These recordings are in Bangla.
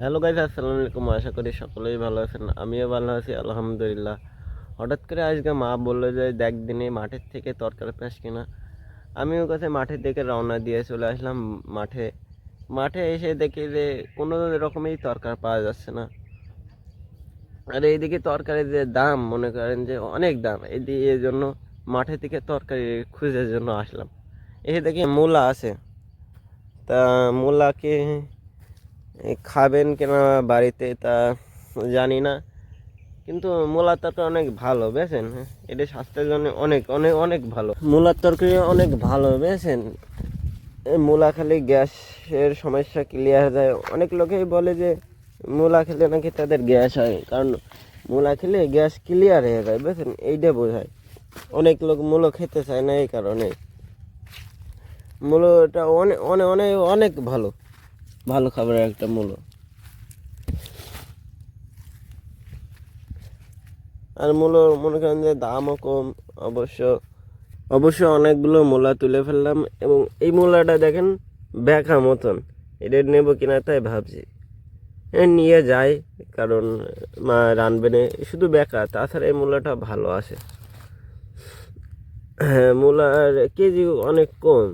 হ্যালো গাইজ আসসালামু আলাইকুম আশা করি সকলেই ভালো আছেন। আমিও ভালো আছি, আলহামদুলিল্লাহ। হঠাৎ করে আজকে মা বলল যে, দেখ দিনে মাঠের থেকে তরকারি পেঁয়াজ কিনা আমিও কাছে মাঠের দিকে রওনা দিয়ে চলে আসলাম মাঠে। মাঠে এসে দেখি যে, কোনো রকমেই তরকার পাওয়া যাচ্ছে না। আর এইদিকে তরকারির যে দাম, মনে করেন যে অনেক দাম। এদিকে এই জন্য মাঠে থেকে তরকারি খুঁজার জন্য আসলাম। এসে দেখি মূলা আছে। তা মূলাকে খাবেন কিনা বাড়িতে তা জানি না। কিন্তু মূলার তরকারি অনেক ভালো, বুঝেছেন? এটা স্বাস্থ্যের জন্য অনেক অনেক অনেক ভালো। মূলার তরকারি অনেক ভালো, বুঝেছেন? এই মূলা খেলে গ্যাসের সমস্যা ক্লিয়ার যায়। অনেক লোকেই বলে যে মূলা খেলে নাকি তাদের গ্যাস হয়, কারণ মূলা খেলে গ্যাস ক্লিয়ার হয়ে যায়, বুঝেছেন? এইটা বোঝায়। অনেক লোক মূলো খেতে চায় না এই কারণে। মূলোটা অনেক অনেক অনেক অনেক ভালো। ভালো খাবারের একটা মূল্য। আর মূল্য, মনে করেন যে দামও কম, অবশ্য অবশ্য অনেকগুলো মূলা তুলে ফেললাম এবং এই মূলাটা দেখেন ব্যাখা মতন। এটা নেব কিনা তাই ভাবছি। নিয়ে যাই, কারণ মা রানবে না শুধু বেকা তাছাড়া এই মূলাটা ভালো আসে। হ্যাঁ মূলার কেজি অনেক কম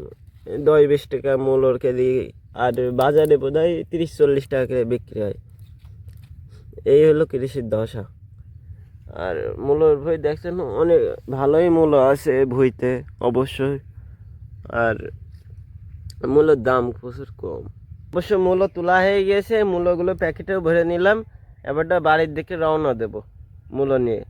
দশ বিশ টাকা মূলর কেজি আর বাজারে বোধ হয় তিরিশ চল্লিশ টাকা করে বিক্রি হয়। এই হলো কৃষির দশা। আর মূলর ভুই দেখছেন, অনেক ভালোই মূল্য আছে ভুইতে, অবশ্যই। আর মূলের দাম প্রচুর কম। অবশ্য মূল্য তোলা হয়ে গিয়েছে মূল্যগুলো প্যাকেটেও ভরে নিলাম। এবারটা বাড়ির দিকে রওনা দেব মূল্য নিয়ে।